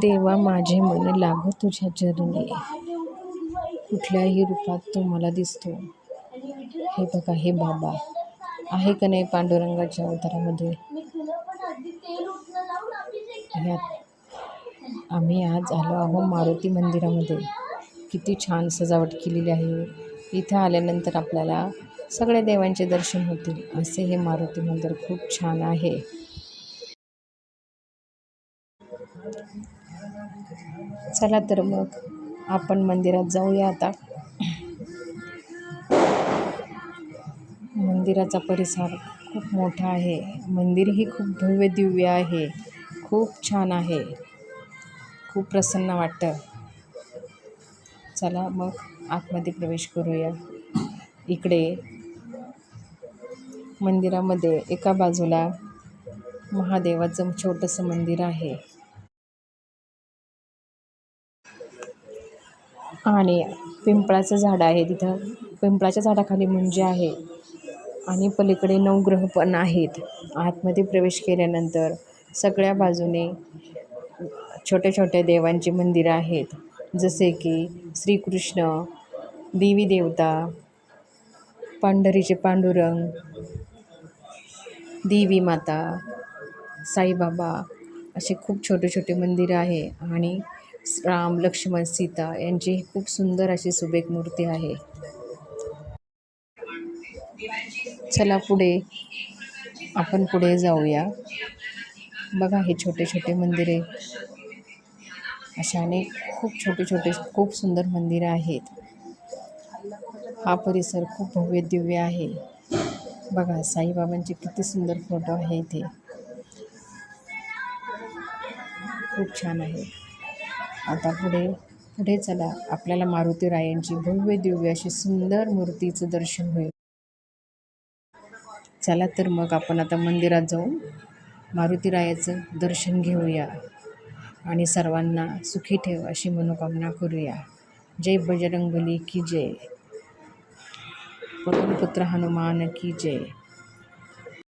देवा माझे मन लागो तुझ्या चरणी कुठल्याही रूपात तो मला दिसतो. हे बघा हे बाबा. आहे का नाही पांडुरंगाच्या अवतारामध्ये? ह्यात आम्ही आज आलो आहो मारुती मंदिरामध्ये. किती छान सजावट केलेली आहे. इथं आल्यानंतर आपल्याला सगळ्या देवांचे दर्शन होतील. असे हे मारुती मंदिर खूप छान आहे. चला तर मग आपण मंदिरात जाऊया आता. मंदिराचा परिसर खूप मोठा आहे. मंदिरही खूप भव्य दिव्य आहे. खूप छान आहे. खूप प्रसन्न वाटतं. चला मग आतमध्ये प्रवेश करूया. इकडे मंदिरामध्ये एका बाजूला महादेवाचं छोटंसं मंदिर आहे. आणि पिंपळाचं झाड आहे तिथं. पिंपळाच्या झाडाखाली मुंजी आहे आणि पलीकडे नवग्रह पण आहेत. आतमध्ये प्रवेश केल्यानंतर सगळ्या बाजूने छोट्या छोट्या देवांची मंदिरं आहेत. जसे की श्रीकृष्ण देवी देवता पांढरीचे पांडुरंग देवी माता साईबाबा असे खूप छोटे छोटे मंदिरं आहे आणि राम लक्ष्मण सीता यांची खूप सुंदर अशी सुबेक मूर्ती आहे. चला पुढे आपण पुढे जाऊया. बघा हे छोटे छोटे मंदिरे. अशा अनेक खूप छोटे छोटे खूप सुंदर मंदिरं आहेत. हा परिसर खूप भव्य दिव्य आहे. बघा साईबाबांचे किती सुंदर फोटो आहे इथे. खूप छान आहे. आता पुढे पुढे चला. आपल्याला मारुती रायांची भव्य दिव्य अशी सुंदर मूर्तीचं दर्शन होईल. चला तर मग आपण आता मंदिरात जाऊन मारुती रायाचं दर्शन घेऊया. आणि सर्वांना सुखी ठेव अशी मनोकामना करूया. जय बजरंगबली की जय. परमपुत्र हनुमान की जय.